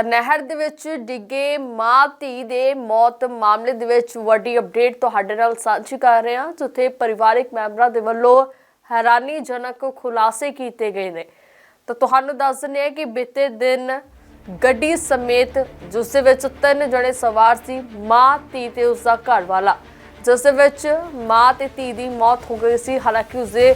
ਤਾਂ ਨਹਿਰ ਦੇ ਵਿੱਚ ਡਿੱਗੇ ਮਾਂ ਧੀ ਦੇ ਮੌਤ ਮਾਮਲੇ ਦੇ ਵਿੱਚ ਵੱਡੀ ਅਪਡੇਟ ਤੁਹਾਡੇ ਨਾਲ ਸਾਂਝੀ ਕਰ ਰਹੇ ਹਾਂ, ਜਿੱਥੇ ਪਰਿਵਾਰਕ ਮੈਂਬਰਾਂ ਦੇ ਵੱਲੋਂ ਹੈਰਾਨੀਜਨਕ ਖੁਲਾਸੇ ਕੀਤੇ ਗਏ ਨੇ। ਤਾਂ ਤੁਹਾਨੂੰ ਦੱਸ ਦਿੰਦੇ ਹਾਂ ਕਿ ਬੀਤੇ ਦਿਨ ਗੱਡੀ ਸਮੇਤ, ਜਿਸ ਦੇ ਵਿੱਚ ਤਿੰਨ ਜਣੇ ਸਵਾਰ ਸੀ, ਮਾਂ ਧੀ ਤੇ ਉਸ ਦਾ ਘਰ ਵਾਲਾ ਜਿਸ ਦੇ ਵਿੱਚ ਮਾਂ ਤੇ ਧੀ ਦੀ ਮੌਤ ਹੋ ਗਈ ਸੀ। ਹਾਲਾਂਕਿ ਉਸਦੇ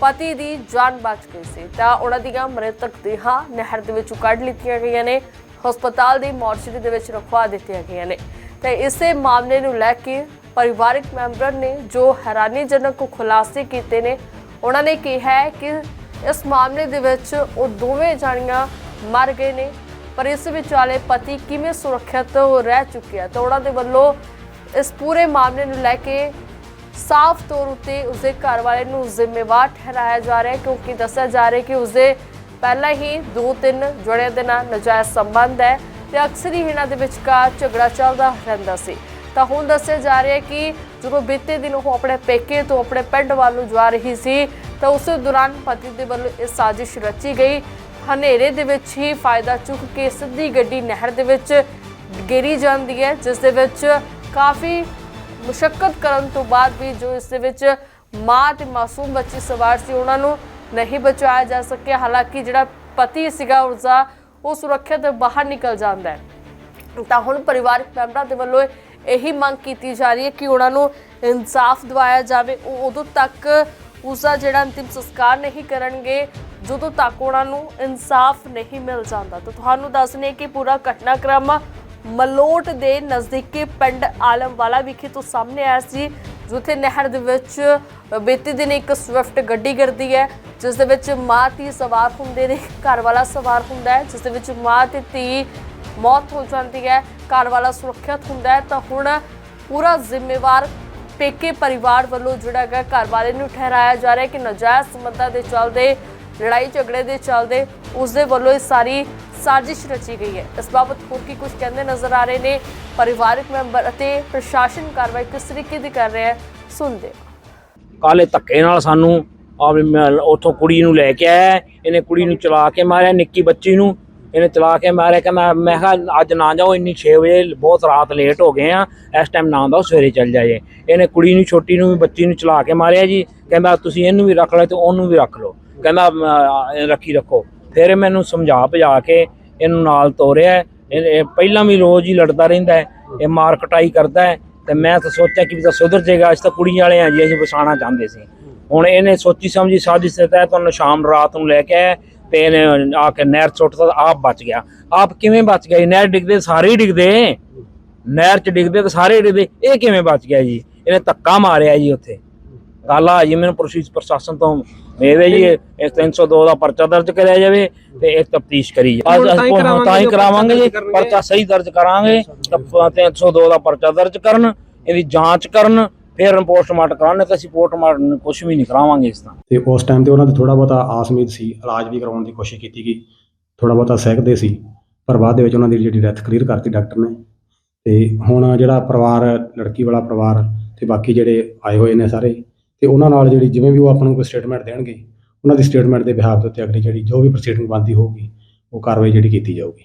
ਪਤੀ ਦੀ ਜਾਨ ਬਚ ਗਈ ਸੀ। ਤਾਂ ਉਹਨਾਂ ਦੀਆਂ ਮ੍ਰਿਤਕ ਦੇਹਾਂ ਨਹਿਰ ਦੇ ਵਿੱਚੋਂ ਕੱਢ ਲਿੱਤੀਆਂ ਗਈਆਂ ਨੇ। ਹਸਪਤਾਲ ਦੀ ਮੋਰਚਰੀ ਦੇ ਵਿੱਚ ਰਖਵਾ ਦਿੱਤੀਆਂ ਗਈਆਂ ਨੇ। ਤੇ ਇਸੇ ਮਾਮਲੇ ਨੂੰ ਲੈ ਕੇ ਪਰਿਵਾਰਕ ਮੈਂਬਰ ਨੇ ਜੋ ਹੈਰਾਨੀਜਨਕ ਖੁਲਾਸੇ ਕੀਤੇ ਨੇ, ਉਹਨਾਂ ਨੇ ਕਿਹਾ ਹੈ ਕਿ ਇਸ ਮਾਮਲੇ ਦੇ ਵਿੱਚ ਉਹ ਦੋਵੇਂ ਜਾਣੀਆਂ ਮਰ ਗਏ ਨੇ, ਪਰ ਇਸ ਵਿਚਾਲੇ ਪਤੀ ਕਿਵੇਂ ਸੁਰੱਖਿਅਤ ਰਹਿ ਚੁੱਕਿਆ ਤਾਂ ਉਹਨਾਂ ਦੇ ਵੱਲੋਂ ਇਸ ਪੂਰੇ ਮਾਮਲੇ ਨੂੰ ਲੈ ਕੇ ਸਾਫ਼ ਤੌਰ ਉਤੇ ਉਸਦੇ ਘਰ ਵਾਲੇ ਨੂੰ ਜ਼ਿੰਮੇਵਾਰ ਠਹਿਰਾਇਆ ਜਾ ਰਿਹਾ ਹੈ, ਕਿਉਂਕਿ ਦੱਸਿਆ ਜਾ ਰਿਹਾ ਹੈ ਕਿ ਉਸਦੇ ਪਹਿਲਾਂ ਹੀ ਦੋ ਤਿੰਨ ਜੁੜਿਆਂ ਦੇ ਨਾਲ ਨਜਾਇਜ਼ ਸੰਬੰਧ ਹੈ ਤੇ ਅਕਸਰ ਹੀ ਇਹਨਾਂ ਦੇ ਵਿਚਕਾਰ ਝਗੜਾ ਚੱਲਦਾ ਰਹਿੰਦਾ ਸੀ। ਤਾਂ ਹੁਣ ਦੱਸਿਆ ਜਾ ਰਿਹਾ ਹੈ ਕਿ ਜਦੋਂ ਬੀਤੇ ਦਿਨ ਉਹ ਆਪਣੇ ਪੇਕੇ ਤੋਂ ਆਪਣੇ ਪਿੰਡ ਵੱਲ ਨੂੰ ਜਾ ਰਹੀ ਸੀ, ਤਾਂ ਉਸ ਦੌਰਾਨ ਪਤੀ ਦੇ ਵੱਲੋਂ ਇਹ ਸਾਜ਼ਿਸ਼ ਰਚੀ ਗਈ। ਹਨੇਰੇ ਦੇ ਵਿੱਚ ਹੀ ਫਾਇਦਾ ਚੁੱਕ ਕੇ ਸਿੱਧੀ ਗੱਡੀ ਨਹਿਰ ਦੇ ਵਿੱਚ ਗੇਰੀ ਜਾਂਦੀ ਹੈ, ਜਿਸ ਦੇ ਵਿੱਚ ਕਾਫੀ ਮੁਸ਼ਕਲ ਕਰਨ ਤੋਂ ਬਾਅਦ ਵੀ ਜੋ ਇਸ ਦੇ ਵਿੱਚ ਮਾਂ ਤੇ ਮਾਸੂਮ ਬੱਚੀ ਸਵਾਰ ਸੀ, ਉਹਨਾਂ ਨੂੰ ਨਹੀਂ ਬਚਾਇਆ ਜਾ ਸਕਿਆ। ਹਾਲਾਂਕਿ ਜਿਹੜਾ ਪਤੀ ਸੀਗਾ ਉਸਦਾ, ਉਹ ਸੁਰੱਖਿਅਤ ਬਾਹਰ ਨਿਕਲ ਜਾਂਦਾ ਹੈ। ਤਾਂ ਹੁਣ ਪਰਿਵਾਰਕ ਮੈਂਬਰਾਂ ਦੇ ਵੱਲੋਂ ਇਹੀ ਮੰਗ ਕੀਤੀ ਜਾ ਰਹੀ ਹੈ ਕਿ ਉਹਨਾਂ ਨੂੰ ਇਨਸਾਫ ਦਿਵਾਇਆ ਜਾਵੇ। ਉਹ ਉਦੋਂ ਤੱਕ ਉਸਦਾ ਜਿਹੜਾ ਅੰਤਿਮ ਸੰਸਕਾਰ ਨਹੀਂ ਕਰਨਗੇ, ਜਦੋਂ ਤੱਕ ਉਹਨਾਂ ਨੂੰ ਇਨਸਾਫ ਨਹੀਂ ਮਿਲ ਜਾਂਦਾ। ਤਾਂ ਤੁਹਾਨੂੰ ਦੱਸਨੇ ਕਿ ਪੂਰਾ ਘਟਨਾਕ੍ਰਮ ਮਲੋਟ ਦੇ ਨਜ਼ਦੀਕੀ ਪਿੰਡ ਆਲਮਵਾਲਾ ਵਿਖੇ ਤੋਂ ਸਾਹਮਣੇ ਆਇਆ ਸੀ। ਜਿੱਥੇ ਨਹਿਰ ਦੇ ਵਿੱਚ ਬੀਤੇ ਦਿਨ ਇੱਕ ਸਵਿਫਟ ਗੱਡੀ ਕਰਦੀ ਹੈ, ਜਿਸ ਦੇ ਵਿੱਚ ਮਾਂ ਧੀ ਸਵਾਰ ਹੁੰਦੇ ਨੇ, ਘਰ ਵਾਲਾ ਸਵਾਰ ਹੁੰਦਾ ਹੈ, ਜਿਸ ਦੇ ਵਿੱਚ ਮਾਂ ਤੇ ਧੀ ਮੌਤ ਹੋ ਜਾਂਦੀ ਹੈ, ਘਰ ਵਾਲਾ ਸੁਰੱਖਿਅਤ ਹੁੰਦਾ ਹੈ। ਤਾਂ ਹੁਣ ਪੂਰਾ ਜ਼ਿੰਮੇਵਾਰ ਪੇਕੇ ਪਰਿਵਾਰ ਵੱਲੋਂ ਜਿਹੜਾ ਹੈਗਾ ਘਰ ਵਾਲੇ ਨੂੰ ਠਹਿਰਾਇਆ ਜਾ ਰਿਹਾ ਹੈ ਕਿ ਨਜਾਇਜ਼ ਸੰਬੰਧਾਂ ਦੇ ਚੱਲਦੇ ਲੜਾਈ ਝਗੜੇ ਦੇ ਚੱਲਦੇ ਉਸ ਦੇ ਵੱਲੋਂ ਇਹ ਸਾਰੀ ਸਾਜ਼ਿਸ਼ ਰਚੀ ਗਈ ਹੈ। ਇਸ ਬਾਬਤ ਹੋਰ ਕੀ ਕੁਝ ਕਹਿੰਦੇ ਨਜ਼ਰ ਆ ਰਹੇ ਨੇ ਪਰਿਵਾਰਕ ਮੈਂਬਰ ਅਤੇ ਪ੍ਰਸ਼ਾਸਨ ਕਾਰਵਾਈ ਕਿਸ ਤਰੀਕੇ ਦੀ ਕਰ ਰਿਹਾ ਹੈ, ਸੁਣਦੇ ਕਾਲੇ ਧੱਕੇ ਨਾਲ ਸਾਨੂੰ ਆ ਉੱਥੋਂ ਕੁੜੀ ਨੂੰ ਲੈ ਕੇ ਆਇਆ ਇਹਨੇ ਕੁੜੀ ਨੂੰ ਚਲਾ ਕੇ ਮਾਰਿਆ, ਨਿੱਕੀ ਬੱਚੀ ਨੂੰ। ਇਹਨੇ ਚਲਾ ਕੇ ਮਾਰਿਆ, ਕਹਿੰਦਾ ਮੈਂ ਕਿਹਾ ਅੱਜ ਨਾ ਜਾਓ, ਇੰਨੀ 6 ਵਜੇ ਬਹੁਤ ਰਾਤ ਲੇਟ ਹੋ ਗਏ ਆ, ਇਸ ਟਾਈਮ ਨਾ ਆਉਂਦਾ ਸਵੇਰੇ ਚੱਲ ਜਾਏ ਇਹਨੇ ਕੁੜੀ ਨੂੰ, ਛੋਟੀ ਨੂੰ ਵੀ, ਬੱਚੀ ਨੂੰ ਚਲਾ ਕੇ ਮਾਰਿਆ ਜੀ, ਕਹਿੰਦਾ ਤੁਸੀਂ ਇਹਨੂੰ ਵੀ ਰੱਖ ਲਓ ਤੇ ਉਹਨੂੰ ਵੀ ਰੱਖ ਲਓ। ਕਹਿੰਦਾ ਰੱਖੀ ਰੱਖੋ। ਫਿਰ ਮੈਨੂੰ ਸਮਝਾ ਭਜਾ ਕੇ ਇਹਨੂੰ ਨਾਲ ਤੋਰਿਆ। ਇਹ ਇਹ ਪਹਿਲਾਂ ਵੀ ਰੋਜ਼ ਹੀ ਲੜਦਾ ਰਹਿੰਦਾ ਹੈ, ਇਹ ਮਾਰ ਕਟਾਈ ਕਰਦਾ ਹੈ। ਤੇ ਮੈਂ ਤਾਂ ਸੋਚਿਆ ਕਿ ਵੀ ਤਾਂ ਸੁਧਰ ਜਾਏਗਾ, ਅਸੀਂ ਤਾਂ ਕੁੜੀ ਵਾਲੇ ਆ ਜੀ, ਅਸੀਂ ਵਸਾਣਾ ਚਾਹੁੰਦੇ ਸੀ। ਹੁਣ ਇਹਨੇ ਸੋਚੀ ਸਮਝੀ ਸਾਜ਼ਿਸ਼ ਦੇ ਤਹਿਤ ਉਹਨੂੰ ਸ਼ਾਮ ਰਾਤ ਨੂੰ ਲੈ ਕੇ ਆਇਆ। ਤੇ ਇਹਨੇ ਆ ਕੇ ਨਹਿਰ ਤਾਂ ਆਪ ਬਚ ਗਿਆ। ਆਪ ਕਿਵੇਂ ਬਚ ਗਿਆ ਜੀ? ਨਹਿਰ ਡਿੱਗਦੇ ਸਾਰੇ ਹੀ ਡਿੱਗਦੇ। ਨਹਿਰ 'ਚ ਡਿੱਗਦੇ ਤਾਂ ਸਾਰੇ ਹੀ ਡਿੱਗਦੇ। ਇਹ ਕਿਵੇਂ ਬਚ ਗਿਆ ਜੀ? ਇਹਨੇ ਧੱਕਾ ਮਾਰਿਆ ਜੀ ਉੱਥੇ। ਗੱਲ ਆ ਜੀ ਮੈਨੂੰ ਪ੍ਰਸ਼ੀਸ਼ ਪ੍ਰਸ਼ਾਸਨ ਤੋਂ ਮੇਵੇ ਜੀ ਇਹ 302 ਦਾ ਪਰਚਾ ਦਰਜ ਕਰਿਆ ਜਾਵੇ ਤੇ ਇਹ ਤਫਤੀਸ਼ ਕਰੀ ਜਾਵੇ। ਹੀ ਕਰਾਵਾਂਗੇ ਤਾਂ ਹੀ ਜੋ ਕਰਾਵਾਂਗੇ ਜੀ ਪਰਚਾ ਸਹੀ ਦਰਜ ਕਰਾਂਗੇ ਤਾਂ 302 ਦਾ ਪਰਚਾ ਦਰਜ ਕਰਨ ਇਹਦੀ ਜਾਂਚ ਕਰਨ ਫਿਰ ਪੋਸਟਮਾਰਟਮ ਕਰਾਉਣ ਤੇ ਅਸੀਂ ਪੋਸਟਮਾਰਟਮ ਕੁਝ ਵੀ ਨਹੀਂ ਕਰਾਵਾਂਗੇ ਇਸ ਤਰ੍ਹਾਂ। ਤੇ ਉਸ ਟਾਈਮ ਤੇ ਉਹਨਾਂ ਦੇ ਥੋੜਾ ਬਹੁਤਾ ਆਸ ਸੀ, ਇਲਾਜ ਵੀ ਕਰਾਉਣ ਦੀ ਕੋਸ਼ਿਸ਼ ਕੀਤੀ ਗਈ। ਥੋੜਾ ਬਹੁਤਾ ਸਹਿਕਦੇ ਸੀ, ਪਰ ਬਾਅਦ ਦੇ ਵਿੱਚ ਉਹਨਾਂ ਦੀ ਜਿਹੜੀ ਡੈਥ ਕਲੀਅਰ ਕਰਤੀ ਡਾਕਟਰ ਨੇ। ਤੇ ਹੁਣ ਜਿਹੜਾ ਪਰਿਵਾਰ, ਲੜਕੀ ਵਾਲਾ ਪਰਿਵਾਰ ਤੇ ਬਾਕੀ ਜਿਹੜੇ ਆਏ ਹੋਏ ਨੇ ਸਾਰੇ, ਤੇ ਉਹਨਾਂ ਨਾਲ ਜਿਹੜੀ ਜਿਵੇਂ ਵੀ ਉਹ ਆਪਾਂ ਨੂੰ ਕੋਈ ਸਟੇਟਮੈਂਟ ਦੇਣਗੇ, ਉਹਨਾਂ ਦੀ ਸਟੇਟਮੈਂਟ ਦੇ ਬਿਹਾਫ ਦੇ ਉੱਤੇ ਅਗਲੀ ਜਿਹੜੀ ਜੋ ਵੀ ਪ੍ਰੋਸੀਡਿੰਗ ਬਣਦੀ ਹੋਊਗੀ, ਉਹ ਕਾਰਵਾਈ ਜਿਹੜੀ ਕੀਤੀ ਜਾਊਗੀ।